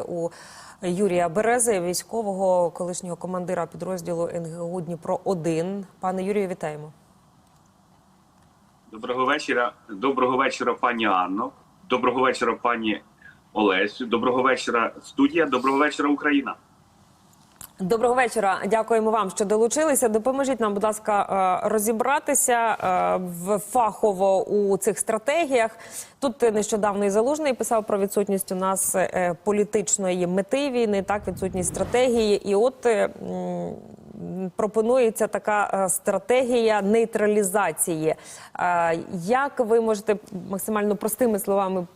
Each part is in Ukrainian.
у Юрія Берези, військового колишнього командира підрозділу НГУ Дніпро 1 Пане Юрію, вітаємо. Доброго вечора. Доброго вечора, пані Анно. Доброго вечора, пані Олесю. Доброго вечора, студія. Доброго вечора, Україна. Доброго вечора. Дякуємо вам, що долучилися. Допоможіть нам, будь ласка, е, розібратися е, в фахово у цих стратегіях. Тут нещодавно і залужний писав про відсутність у нас е, політичної мети війни, так відсутність стратегії. І от пропонується така стратегія нейтралізації. Як ви можете максимально простими словами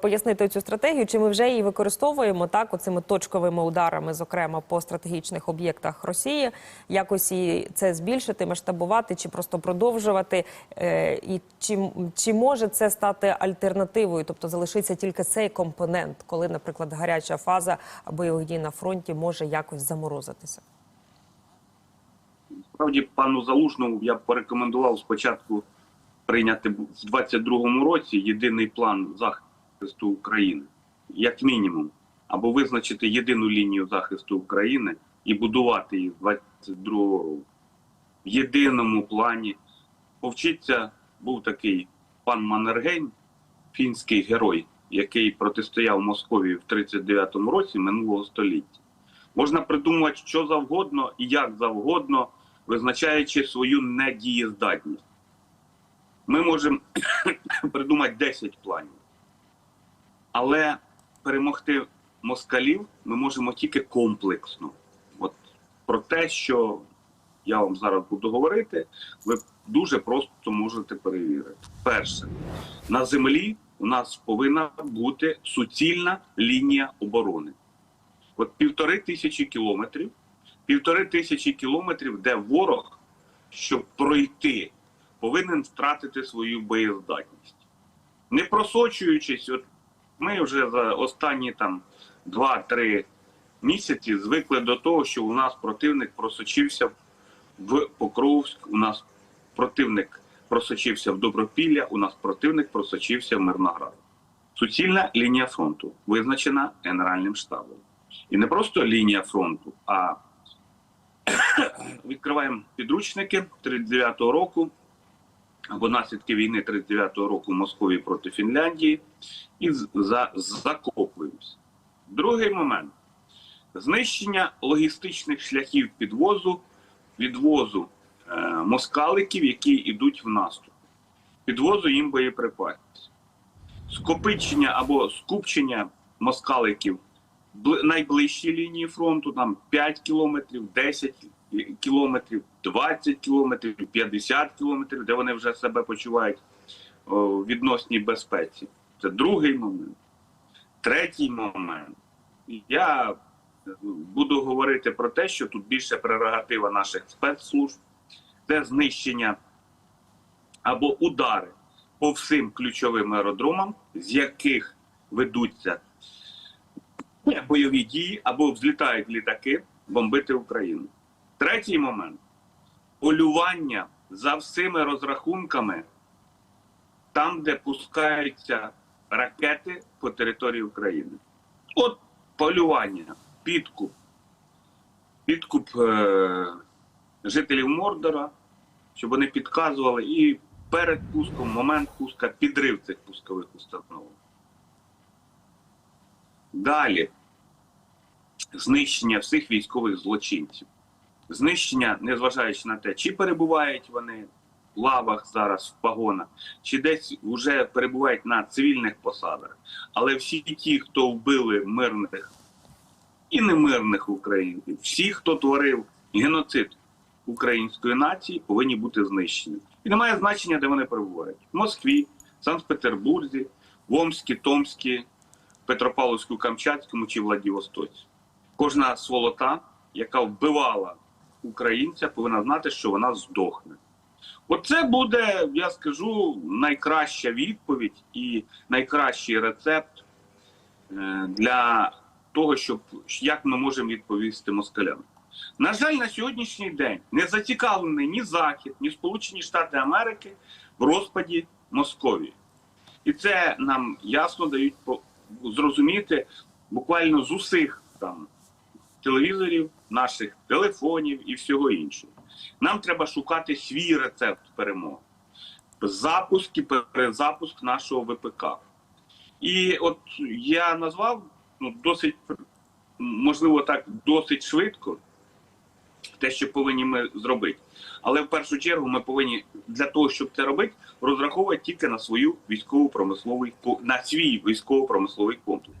пояснити цю стратегію, чи ми вже її використовуємо так, оцими точковими ударами, зокрема по стратегічних об'єктах Росії, якось і це збільшити, масштабувати, чи просто продовжувати, е, і чи, чи може це стати альтернативою, тобто залишиться тільки цей компонент, коли, наприклад, гаряча фаза бойових дій на фронті може якось заморозитися? Справді, пану Залужному я б порекомендував спочатку прийняти в 22-му році єдиний план захисту України, як мінімум, або визначити єдину лінію захисту України і будувати її з 22-го року. В єдиному плані. Повчиться, був такий пан Маннергейм, фінський герой, який протистояв Московії в 39-му році минулого століття. Можна придумувати що завгодно і як завгодно, визначаючи свою недієздатність. Ми можемо придумати 10 планів. Але перемогти москалів ми можемо тільки комплексно. От про те, що я вам зараз буду говорити, ви дуже просто можете перевірити. Перше, на землі у нас повинна бути суцільна лінія оборони. От півтори тисячі кілометрів, півтори тисячі кілометрів, де ворог, щоб пройти, повинен втратити свою боєздатність. Не просочуючись, от ми вже за останні там 2-3 місяці звикли до того, що у нас противник просочився в Покровськ, у нас противник просочився в Добропілля, у нас противник просочився в Мирноград. Суцільна лінія фронту визначена Генеральним штабом. І не просто лінія фронту, а відкриваємо підручники 39-го року або наслідки війни 39-го року в Московії проти Фінляндії і за, закопуємося. Другий момент. Знищення логістичних шляхів підвозу, відвозу е, москаликів, які йдуть в наступ, підвозу їм боєприпасів, скопичення або скупчення москаликів бли- найближчій лінії фронту, там 5 кілометрів, 10 кілометрів, 20 кілометрів, 50 кілометрів, де вони вже себе почувають в відносній безпеці. Це другий момент. Третій момент. Я буду говорити про те, що тут більше прерогатива наших спецслужб, це знищення або удари по всім ключовим аеродромам, з яких ведуться бойові дії або взлітають літаки бомбити Україну. Третій момент полювання за всіми розрахунками там, де пускаються ракети по території України. От полювання, підкуп, підкуп е- жителів Мордора, щоб вони підказували і перед пуском, момент пуска, підрив цих пускових установок. Далі знищення всіх військових злочинців. Знищення, незважаючи на те, чи перебувають вони в лавах зараз в погонах, чи десь вже перебувають на цивільних посадах. Але всі ті, хто вбили мирних і немирних українців, всі, хто творив геноцид української нації, повинні бути знищені. І немає значення, де вони перебувають: в Москві, Санкт-Петербурзі, в Омській, Томській, Петропавловську, Камчатському чи Владивостоці. Кожна сволота, яка вбивала українця, повинна знати, що вона здохне. Оце буде, я скажу, найкраща відповідь і найкращий рецепт е, для того, щоб як ми можемо відповісти москалям. На жаль, на сьогоднішній день не зацікавлений ні Захід, ні Сполучені Штати Америки в розпаді Московії. І це нам ясно дають зрозуміти буквально з усіх там телевізорів, наших телефонів і всього іншого. Нам треба шукати свій рецепт перемоги. Запуск і перезапуск нашого ВПК. І от я назвав ну, досить, можливо, так, досить швидко те, що повинні ми зробити. Але в першу чергу ми повинні для того, щоб це робити, розраховувати тільки на свою військово-промисловий на свій військово-промисловий комплекс.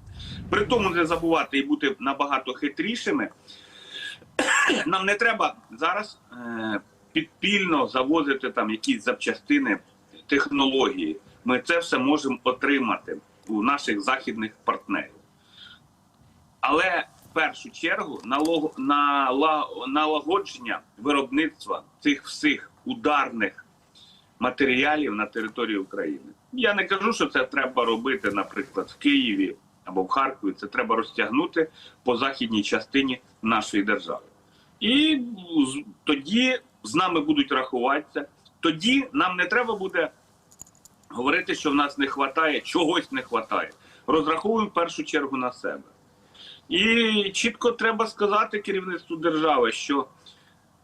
При тому не забувати і бути набагато хитрішими. Нам не треба зараз е, підпільно завозити там якісь запчастини, технології. Ми це все можемо отримати у наших західних партнерів. Але в першу чергу налагодження виробництва цих всіх ударних матеріалів на території України. Я не кажу, що це треба робити, наприклад, в Києві або в Харкові. Це треба розтягнути по західній частині нашої держави. І тоді з нами будуть рахуватися. Тоді нам не треба буде говорити, що в нас не вистачає, чогось не вистачає. Розраховуємо в першу чергу на себе. І чітко треба сказати керівництву держави, що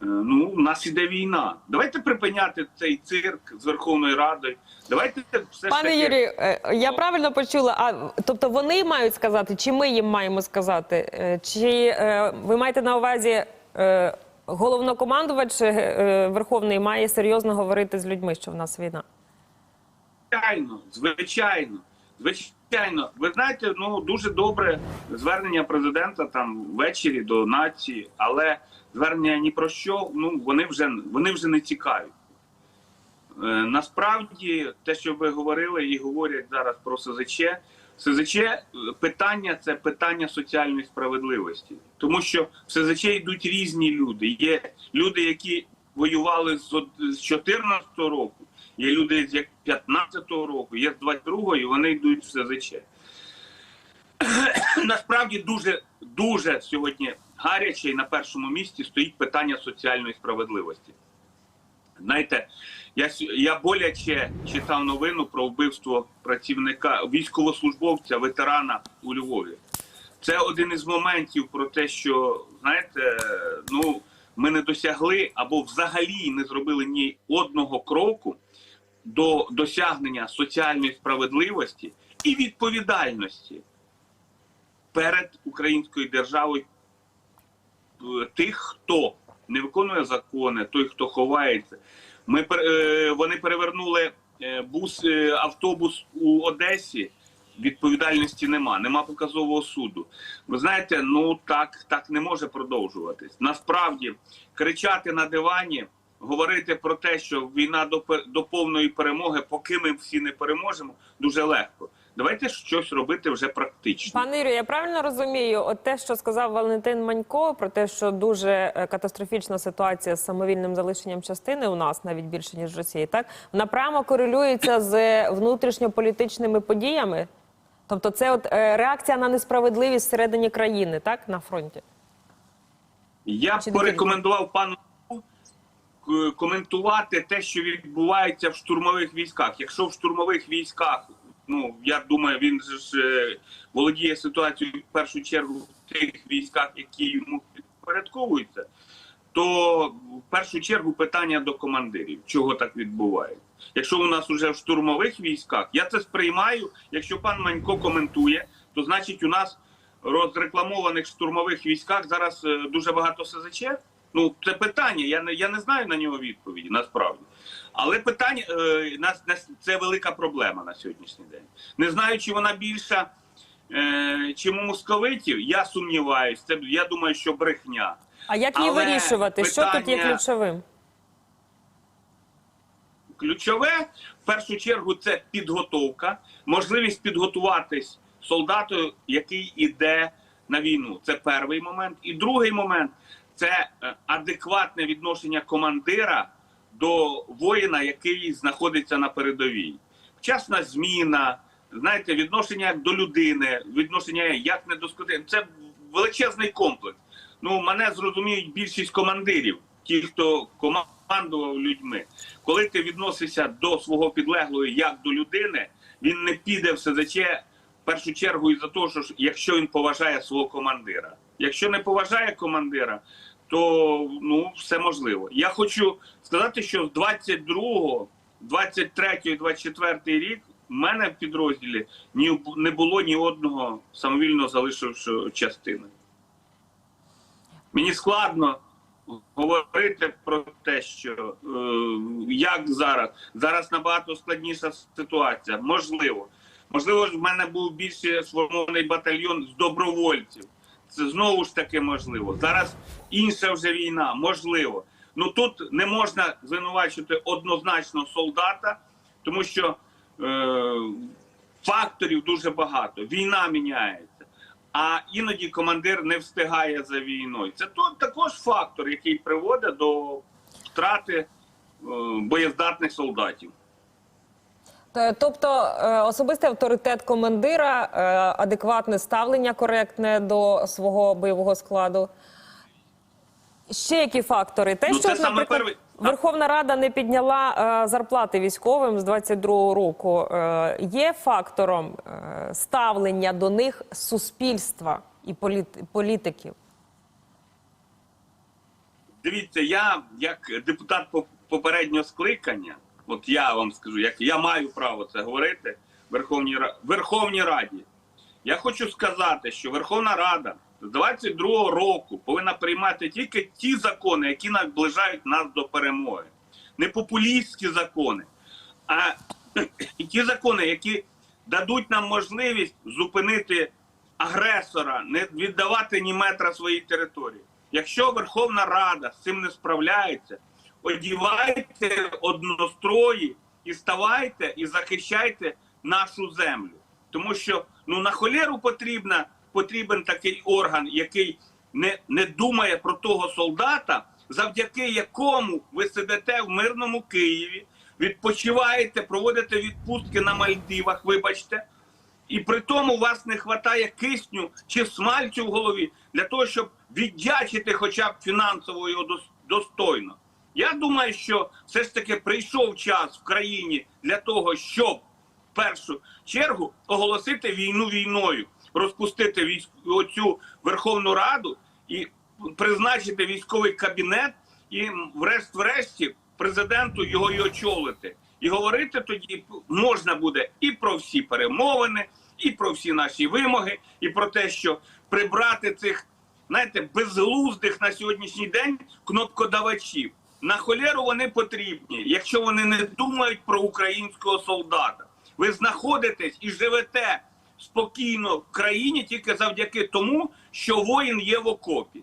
ну, у нас іде війна. Давайте припиняти цей цирк з Верховною Радою. Давайте все ж Пане таки... Юрію, е, я правильно почула. А тобто вони мають сказати, чи ми їм маємо сказати? Е, Чи е, ви маєте на увазі е, головнокомандувач е, Верховний має серйозно говорити з людьми, що в нас війна? Звичайно, звичайно, звичайно. Ви знаєте, ну дуже добре звернення президента там ввечері до нації, але звернення ні про що. Ну вони вже вони вже не цікаві. Е, насправді, те, що ви говорили і говорять зараз про СЗЧ, СЗЧ е, питання це питання соціальної справедливості, тому що в СЗЧ йдуть різні люди. Є люди, які воювали з од- з 14 року, є люди з як 15-го року, є з 22-го, і вони йдуть в СЗЧ. Насправді дуже дуже сьогодні гаряче і на першому місці стоїть питання соціальної справедливості. Знаєте, я, я боляче читав новину про вбивство працівника військовослужбовця, ветерана у Львові. Це один із моментів про те, що знаєте, ну ми не досягли або взагалі не зробили ні одного кроку до досягнення соціальної справедливості і відповідальності перед українською державою е, тих, хто не виконує закони, той, хто ховається. Ми е, вони перевернули е, бус, автобус у Одесі. Відповідальності нема, нема показового суду. Ви знаєте, ну так, так не може продовжуватись. Насправді кричати на дивані, говорити про те, що війна до, до повної перемоги, поки ми всі не переможемо, дуже легко. Давайте щось робити вже практично. Пане Юрію, я правильно розумію, от те, що сказав Валентин Манько, про те, що дуже е, катастрофічна ситуація з самовільним залишенням частини у нас навіть більше ніж в Росії, так вона прямо корелюється з внутрішньополітичними подіями. Тобто, це от е, реакція на несправедливість всередині країни, так на фронті. Я Чи порекомендував пану коментувати те, що відбувається в штурмових військах. Якщо в штурмових військах, ну я думаю, він ж е, володіє ситуацією в першу чергу в тих військах, які йому підпорядковуються, то в першу чергу питання до командирів, чого так відбувається. Якщо у нас уже в штурмових військах, я це сприймаю. Якщо пан Манько коментує, то значить у нас розрекламованих штурмових військах зараз е, дуже багато СЗЧ. Ну, це питання. Я не я не знаю на нього відповіді насправді. Але питання е, нас, нас це велика проблема на сьогоднішній день. Не знаю, чи вона більша, е, чим у московитів. Я сумніваюся. Це я думаю, що брехня. А як її Але вирішувати? Що тут є ключовим? Ключове в першу чергу це підготовка, можливість підготуватись солдату, який іде на війну. Це перший момент. І другий момент це е, адекватне відношення командира до воїна, який знаходиться на передовій. Вчасна зміна, знаєте, відношення як до людини, відношення як не до скотини. Це величезний комплекс. Ну, мене зрозуміють більшість командирів, ті, хто командував людьми. Коли ти відносишся до свого підлеглого як до людини, він не піде в СЗЧ В першу чергу і за те, що якщо він поважає свого командира. Якщо не поважає командира, то ну все можливо. Я хочу сказати, що з 22-го, 23-го і 24-й рік в мене в підрозділі ні не було ні одного самовільно залишившого частини. Мені складно говорити про те, що е, як зараз. Зараз набагато складніша ситуація. Можливо. Можливо, в мене був більше сформований батальйон з добровольців. Це знову ж таки можливо. Зараз інша вже війна, можливо. Ну тут не можна звинувачувати однозначно солдата, тому що е, факторів дуже багато. Війна міняється. А іноді командир не встигає за війною. Це то також фактор, який приводить до втрати е, боєздатних солдатів. Т- Тобто е, особистий авторитет командира, е, адекватне ставлення коректне до свого бойового складу. Ще які фактори? Те, Ну, що, наприклад, перший- Верховна Рада не підняла е, зарплати військовим з 22-го року, е, є фактором е, ставлення до них суспільства і політ- політиків. Дивіться, я як депутат попереднього скликання, от я вам скажу, як я маю право це говорити Верховній Верховній Раді. Я хочу сказати, що Верховна Рада з 22-го року повинна приймати тільки ті закони, які наближають нас до перемоги, не популістські закони, а ті закони, які дадуть нам можливість зупинити агресора, не віддавати ні метра своїй території. Якщо Верховна Рада з цим не справляється, одівайте однострої і ставайте і захищайте нашу землю. Тому що ну на холеру потрібна, потрібен такий орган, який не, не думає про того солдата, завдяки якому ви сидите в мирному Києві, відпочиваєте, проводите відпустки на Мальдивах, вибачте, і при тому у вас не вистачає кисню чи смальцю в голові для того, щоб віддячити хоча б фінансово його достойно. Я думаю, що все ж таки прийшов час в країні для того, щоб в першу чергу оголосити війну війною, розпустити військ... оцю Верховну Раду і призначити військовий кабінет, і врешті-врешті президенту його і очолити. І говорити тоді можна буде і про всі перемовини, і про всі наші вимоги, і про те, що прибрати цих, знаєте, безглуздих на сьогоднішній день кнопкодавачів. На холеру вони потрібні, якщо вони не думають про українського солдата. Ви знаходитесь і живете спокійно в країні тільки завдяки тому, що воїн є в окопі.